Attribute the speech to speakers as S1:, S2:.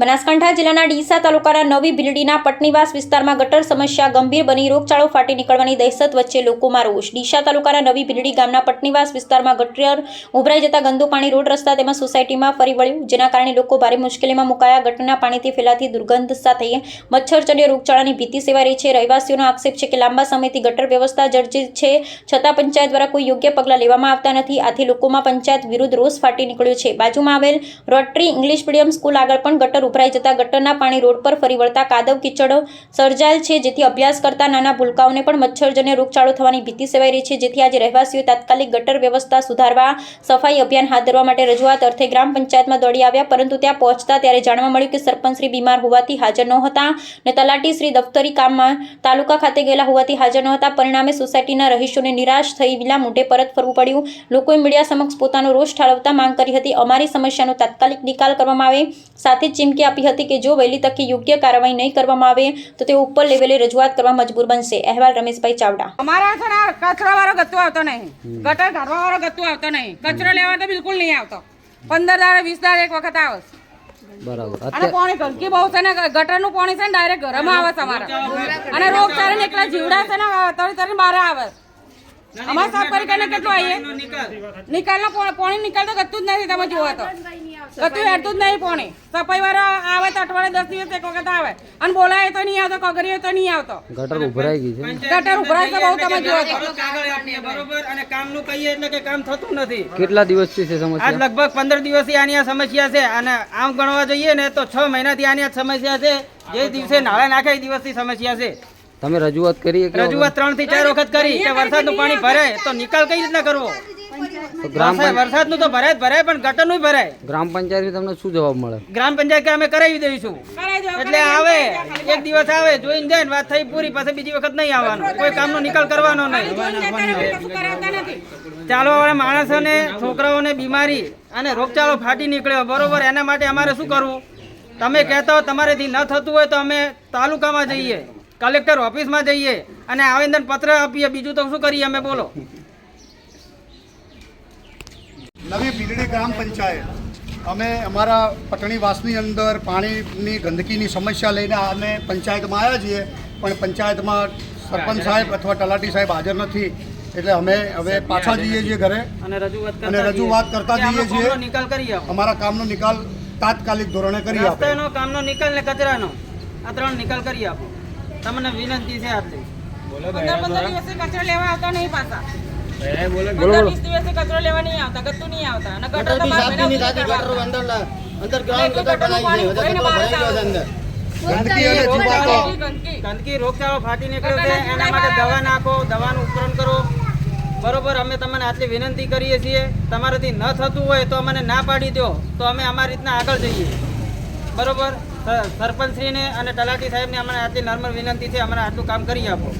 S1: બનાસકાંઠા જિલ્લાના ડીસા તાલુકાના નવી ભીલડીના પટનીવાસ વિસ્તારમાં ગટર સમસ્યા, ગંભીર બની રોગચાળો ફાટી નીકળવાની દહેશત વચ્ચે લોકોમાં રોષ. ડીસા તાલુકાના નવી ભીલડી ગામના પટનીવાસ વિસ્તારમાં ગટર ઉભરાઈ જતા ગંદુ પાણી રોડ રસ્તા તેમજ સોસાયટીમાં ફરી વળ્યું, જેના કારણે લોકો ભારે મુશ્કેલીમાં મુકાયા. ગટરના પાણીથી ફેલાતી દુર્ગંધ સાથે મચ્છરજન્ય રોગચાળાની ભીતિ સેવાઈ રહી છે. રહેવાસીઓનો આક્ષેપ છે કે લાંબા સમયથી ગટર વ્યવસ્થા જર્જરિત છે, છતાં પંચાયત દ્વારા કોઈ યોગ્ય પગલાં લેવામાં આવતા નથી. આથી લોકોમાં પંચાયત વિરુદ્ધ રોષ ફાટી નીકળ્યો છે. બાજુમાં આવેલ રોટરી ઇંગ્લિશ મીડિયમ સ્કૂલ આગળ પણ ગટર ઉભરાઈ જતા ગટરના પાણી રોડ પર ફરી વળતા કાદવ કિચડો સર્જાયેલ છે, જેથી અભ્યાસ કરતા નાના ભૂલકાઓને પણ મચ્છરજન્ય રોગચાળો થવાની ભીતિ સેવાઈ રહી છે, જેથી આજે રહેવાસીઓ તાત્કાલિક ગટર વ્યવસ્થા સુધારવા, સફાઈ અભિયાન હાથ ધરવા માટે રજૂઆત અર્થે ગ્રામ પંચાયતમાં દોડી આવ્યા, પરંતુ ત્યાં પહોંચતા ત્યારે જાણવા મળ્યું કે સરપંચશ્રી બીમાર હોવાથી હાજર નહોતા અને તલાટી શ્રી દફતરી કામમાં તાલુકા ખાતે ગયેલા હોવાથી હાજર નહોતા. પરિણામે સોસાયટીના રહીશોને નિરાશ થઈ વિલા મોઢે પરત ફરવું પડ્યું. લોકોએ મીડિયા સમક્ષ પોતાનો રોષ ઠાલવતા માંગ કરી હતી. અમારી સમસ્યાનો તાત્કાલિક નિકાલ કરવામાં આવે. સાથે જ ચીમકી આપી હતી કે જો વહેલી તકે યોગ્ય કાર્યવાહી નહીં કરવામાં આવે તો તે ઉપર લેવલે રજૂઆત કરવા મજબૂર બનશે. અહેવાલ રમેશભાઈ ચાવડા.
S2: અમારા છે ને કચરો વાળો ગત્તો આવતો નહીં. ગટર કાઢવા વાળો ગત્તો આવતો નહીં. કચરો લેવા તો બિલકુલ નહીં આવતો. પંદર દાડે વીસ દાડે એક વખત આવે
S3: બરાબર.
S2: અને પાણી ગંદકી બહુ છે ને ગટરનું પાણી છે ને ડાયરેક્ટ ઘરમાં આવે છે અમારા. અને રોગ ચારે ને એકલા જીવડા છે ને તરી તરી બહાર આવે. અમારે સાફ કરી કરીને કેટલું આવીએ નિકાલનો પાણી નિકાલ તો ગતું જ નથી તમે જુઓ તો. ગતું હેરતું જ નહીં પાણી. સફાઈ વાળો આવે તો અઠવાડિયે દસ દિવસ એક વખત આવે. અને બોલાય તો નહીં આવતો કગરીએ તો નહીં આવતો.
S3: ગટર ઉભરાઈ ગઈ છે.
S2: ગટર ઉભરાય તો બહુ તમે જુઓ તો.
S4: બરોબર? અને કામનું કહીએ એટલે કે કામ થતું નથી.
S3: કેટલા દિવસથી છે
S4: આજ
S3: સમસ્યા
S4: લગભગ પંદર દિવસથી આની આ સમસ્યા છે. અને આમ ગણવા જઈએ ને તો છ મહિનાથી આની આ સમસ્યા છે. જે દિવસે નાળા નાખે એ દિવસથી સમસ્યા છે.
S3: તમે રજૂઆત કરી
S4: રજૂઆત ત્રણથી ચાર વખત કરી કે વરસાદનું પાણી ભરાય તો નિકાલ કઈ રીતના કરવો?
S3: તો ગ્રામ
S4: વરસાદનું તો ભરાય ભરાય પણ ગટરનું ભરાય.
S3: ગ્રામ પંચાયત તમને શું જવાબ મળે?
S4: ગ્રામ પંચાયત કે અમે કરાવી દઈશું. એટલે આવે એક દિવસ આવે જોઈને જાય વાત થઈ પૂરી પાસે બીજી વખત નહીં આવવાનું. કોઈ કામનો નિકાલ કરવાનો નહીં. ચાલવા વાળા માણસોને છોકરાઓને બીમારી અને રોગચાળો ફાટી નીકળ્યો બરોબર એના માટે અમારે શું કરવું? તમે કહેતા હો તમારેથી ન થતું હોય તો અમે તાલુકામાં જઈએ. કલેક્ટર ઓફિસમાં જઈએ અને આવેદન પત્ર આપીએ બીજું તો શું કરીએ અમે? બોલો.
S5: નવી બીલડી ગ્રામ પંચાયત. અમે અમારા પટણીવાસની અંદર પાણીની ગંદકીની સમસ્યા લઈને અમે પંચાયતમાં આવ્યા છીએ પણ પંચાયતમાં સરપંચ સાહેબ અથવા તલાટી સાહેબ હાજર નથી એટલે અમે હવે પાછા જઈએ છીએ ઘરે
S4: અને રજૂઆત કરતા જઈએ.
S5: છીએ.
S4: નિકાલ કરીએ
S5: અમારા કામનો નિકાલ તાત્કાલિક ધોરણે કરી આપે.
S4: કામનો નિકાલ ને કચરાનો. આ ત્રણ નિકાલ કરી આપો. તમને વિનંતી છે આપતી
S2: પંદર પંદર દિવસે કચરો લેવા આવતા નહીં પાછા. પંદર વીસ દિવસે કચરો લેવા નહીં આવતા ગતું નહીં આવતા. અને ગટર તો બહાર મહિના સુધી કરવાના. અને એટલું ગટરનું પાણી ઉભરાઈને બહાર જ આવે.
S5: ગંદકી અને
S2: ગંદકી.
S4: ગંદકી રોગચાળો ફાટી નીકળ્યો છે એના માટે દવા નાખો દવાનું ઉપકરણ કરો. બરોબર અમે તમને આટલી વિનંતી કરીએ છીએ. તમારાથી ન થતું હોય તો અમને ના પાડી દો તો અમે અમારી રીતના આગળ જઈએ. બરોબર? સરપંચશ્રીને અને તલાટી સાહેબને અમને આટલી નર્મર વિનંતી છે અમને આટલું કામ કરી આપો.